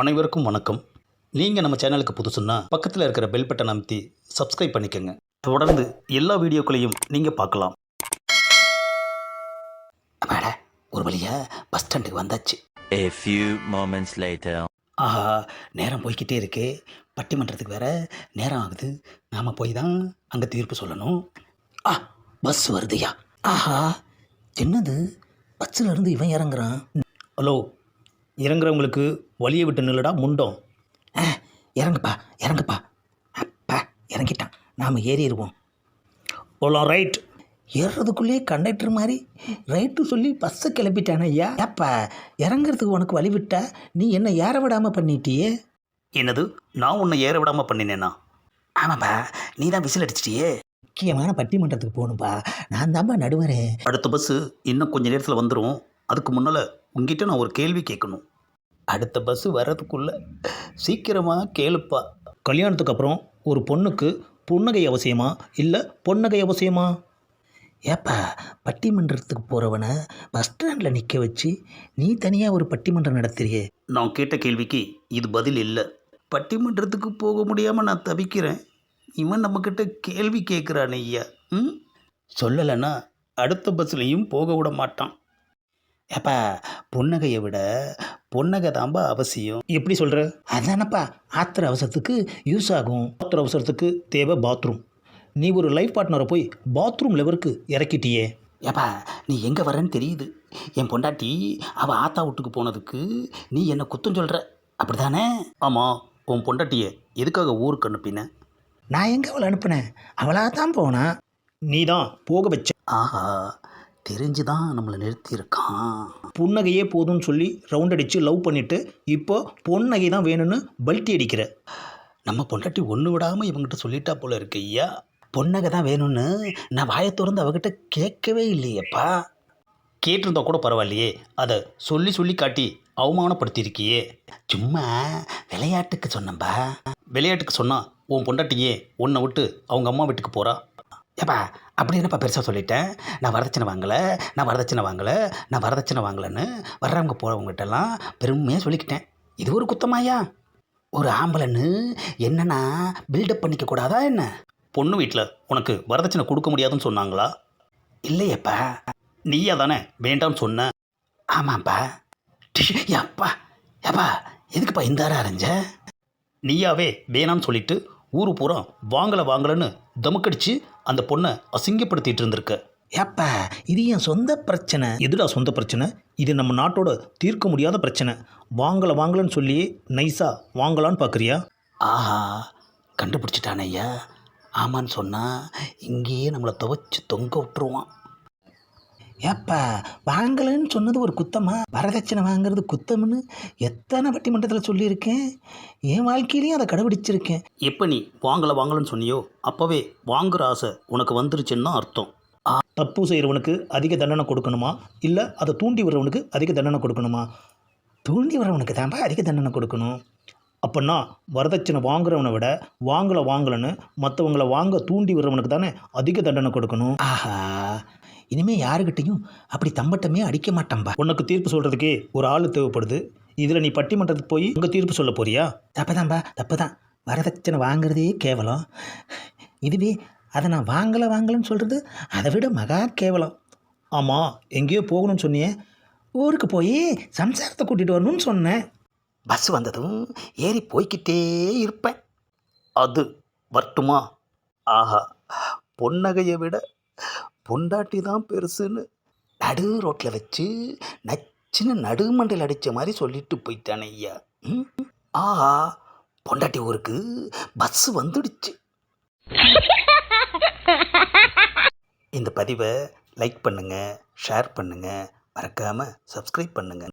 அனைவருக்கும் வணக்கம். நீங்கள் நம்ம சேனலுக்கு புதுசுன்னா பக்கத்தில் இருக்கிற பெல் பட்டன் அமைத்தி சப்ஸ்கிரைப் பண்ணிக்கோங்க. தொடர்ந்து எல்லா வீடியோக்களையும் நீங்கள் பார்க்கலாம். அப்பாடா ஒரு வழியா பஸ் ஸ்டாண்டுக்கு வந்தாச்சு. A few moments later. ஆஹா நேரம் போய்க்கிட்டே இருக்கு. பட்டிமன்றத்துக்கு வேற நேரம் ஆகுது. நாம் போய் தான் அங்கே தீர்ப்பு சொல்லணும். ஆ பஸ் வருதுயா? ஆஹா என்னது? பஸ்ஸில் இருந்து இவன் இறங்குறான். ஹலோ இறங்குறவங்களுக்கு வழியை விட்டு நில்லுடா முண்டோம். இறங்குப்பா இறங்குப்பா. அப்பா இறங்கிட்டான். நாம் ஏறிடுவோம் ஓலாம் ரைட் ஏறுறதுக்குள்ளேயே கண்டக்டர் மாதிரி ரைட்டு சொல்லி பஸ்ஸை கிளப்பிட்டானே ஐயா. ஏப்பா இறங்குறதுக்கு உனக்கு வழி விட்டா நீ என்ன ஏற விடாமல் பண்ணிட்டியே? என்னது? நான் உன்னை ஏற விடாமல் பண்ணினேனா? ஆமாப்பா நீ தான் விசில் அடிச்சிட்டியே. முக்கியமான பட்டிமன்றத்துக்கு போகணும்ப்பா நான் தான்ப்பா நடுவரேன். அடுத்த பஸ்ஸு இன்னும் கொஞ்ச நேரத்தில் வந்துடும் அதுக்கு முன்னால் உங்ககிட்ட நான் ஒரு கேள்வி கேட்கணும். அடுத்த பஸ்ஸு வர்றதுக்குள்ளே சீக்கிரமாக கேளுப்பா. கல்யாணத்துக்கு அப்புறம் ஒரு பொண்ணுக்கு புன்னகை அவசியமா? இல்லை பொன்னகை அவசியமா? ஏப்பா பட்டிமன்றத்துக்கு போகிறவனை பஸ் ஸ்டாண்டில் நிற்க வச்சு நீ தனியாக ஒரு பட்டிமன்றம் நடத்துறியே? நான் கேட்ட கேள்விக்கு இது பதில் இல்லை. பட்டிமன்றத்துக்கு போக முடியாமல் நான் தவிக்கிறேன். இவன் நம்மக்கிட்ட கேள்வி கேட்குறான் ஐயா. ம்? சொல்லலைன்னா அடுத்த பஸ்லேயும் போக விட மாட்டான். ஏப்பா புன்னகையை விட பொன்னகை தான்பா அவசியம். எப்படி சொல்கிற அதானப்பா ஆத்திர அவசரத்துக்கு யூஸ் ஆகும். ஆத்திர அவசரத்துக்கு தேவை பாத்ரூம் நீ ஒரு லைஃப் பார்ட்னரை போய் பாத்ரூம் லெவலுக்கு இறக்கிட்டியே. ஏப்பா நீ எங்கே வரேன்னு தெரியுது. என் பொண்டாட்டி அவள் ஆத்தா வீட்டுக்கு போனதுக்கு நீ என்னை குத்தம் சொல்கிற அப்படி தானே ஆமாம் உன் பொண்டாட்டியை எதுக்காக ஊருக்கு அனுப்பின? நான் எங்கே அவளை அனுப்புனேன்? அவளாக தான் போனா. நீ தான் போக வச்ச ஆஹா தெரிஞ்சு தான் நம்மளை நிறுத்தியிருக்கான். புன்னகையே போதும்னு சொல்லி ரவுண்ட் அடித்து லவ் பண்ணிவிட்டு இப்போ பொன்னகை தான் வேணும்னு பல்ட்டி அடிக்கிற. நம்ம பொண்டாட்டி ஒன்று விடாமல் இவங்ககிட்ட சொல்லிட்டா போல இருக்கு ஐயா. பொன்னகை தான் வேணும்னு நான் வாயை திறந்து அவகிட்ட கேட்கவே இல்லையேப்பா. கேட்டிருந்தா கூட பரவாயில்லையே. அதை சொல்லி சொல்லி காட்டி அவமானப்படுத்தியிருக்கியே. சும்மா விளையாட்டுக்கு சொன்னம்பா விளையாட்டுக்கு சொன்னா உன் பொண்டாட்டியே உன்னை விட்டு அவங்க அம்மா வீட்டுக்கு போகிறா ஏப்பா அப்படி என்னப்பா பெருசாக சொல்லிட்டேன். நான் வரதட்சணை வாங்கலை நான் வரதட்சணை வாங்கலை நான் வரதட்சணை வாங்கலைன்னு வர்றவங்க போகிறவங்ககிட்டலாம் பெருமையாக சொல்லிக்கிட்டேன். இது ஒரு குத்தமாயா? ஒரு ஆம்பளைன்னு என்னன்னா பில்டப் பண்ணிக்க கூடாதா என்ன? பொண்ணு வீட்டில் உனக்கு வரதட்சணை கொடுக்க முடியாதுன்னு சொன்னாங்களா? இல்லையப்பா. நீயா தானே? வேண்டாம்னு சொன்ன. ஆமாப்பா. அப்பா ஏப்பா எதுக்குப்பா இந்த அரை அரைஞ்ச? நீயாவே வேணாம்னு சொல்லிட்டு ஊரு பூரா வாங்கலை வாங்கலைன்னு தமுக்கடிச்சு அந்த பொண்ணை அசிங்கப்படுத்திட்டு இருந்திருக்க. ஏப்பா இது என் சொந்த பிரச்சனை? எதுடா சொந்த பிரச்சனை? இது நம்ம நாட்டோட தீர்க்க முடியாத பிரச்சனை. வாங்கலை வாங்கலைன்னு சொல்லி நைஸாக வாங்கலான்னு பார்க்குறியா ஆஹா கண்டுபிடிச்சிட்டானே ஐயா. ஆமான்னு சொன்னால் இங்கேயே நம்மளை துவைச்சு தொங்க விட்டுருவான். ஏப்பா வாங்கலைன்னு சொன்னது ஒரு குத்தமா? வரதட்சணை வாங்குறது குத்தம்னு எத்தனை பட்டிமன்றத்தில் சொல்லியிருக்கேன்? என் வாழ்க்கையிலையும் அதை கடைபிடிச்சிருக்கேன். எப்போ நீ வாங்கலை வாங்கலைன்னு சொன்னியோ அப்போவே வாங்குற ஆசை உனக்கு வந்துருச்சுன்னு அர்த்தம். தப்பு செய்கிறவனுக்கு அதிக தண்டனை கொடுக்கணுமா? இல்லை அதை தூண்டி வர்றவனுக்கு அதிக தண்டனை கொடுக்கணுமா? தூண்டி வர்றவனுக்கு தான்ப்பா அதிக தண்டனை கொடுக்கணும். அப்படின்னா வரதட்சணை வாங்குறவனை விட வாங்கலை வாங்கலைன்னு மற்றவங்கள வாங்க தூண்டி வர்றவனுக்கு தானே அதிக தண்டனை கொடுக்கணும். ஆஹா. இனிமே யாருக்கிட்டையும் அப்படி தம்பட்டமே அடிக்க மாட்டான்பா. உனக்கு தீர்ப்பு சொல்கிறதுக்கே ஒரு ஆள் தேவைப்படுது. இதில் நீ பட்டிமன்றத்துக்கு போய் உங்கள் தீர்ப்பு சொல்ல போறியா? தப்புதான்பா தப்பு தான் வரதட்சணை வாங்குறதே கேவலம். இதுவே அதை நான் வாங்கலை வாங்கலைன்னு சொல்கிறது அதை விட மகா கேவலம். ஆமாம் எங்கேயோ போகணும்னு சொன்னியே. ஊருக்கு போய் சம்சாரத்தை கூட்டிகிட்டு வரணும்னு சொன்னேன். பஸ் வந்ததும் ஏறி போய்க்கிட்டே இருப்பேன். அது வரட்டுமா? ஆஹா பொன்னகையை விட பொண்டாட்டி தான் பெருசுன்னு நடு ரோட்டில் வச்சு நச்சுன்னு நடுமண்டையில் அடித்த மாதிரி சொல்லிட்டு போயிட்டானே ஐயா. ஆஹா பொண்டாட்டி ஊருக்கு பஸ் வந்துடுச்சு. இந்த பதிவை லைக் பண்ணுங்கள் ஷேர் பண்ணுங்கள் மறக்காமல் சப்ஸ்கிரைப் பண்ணுங்கள்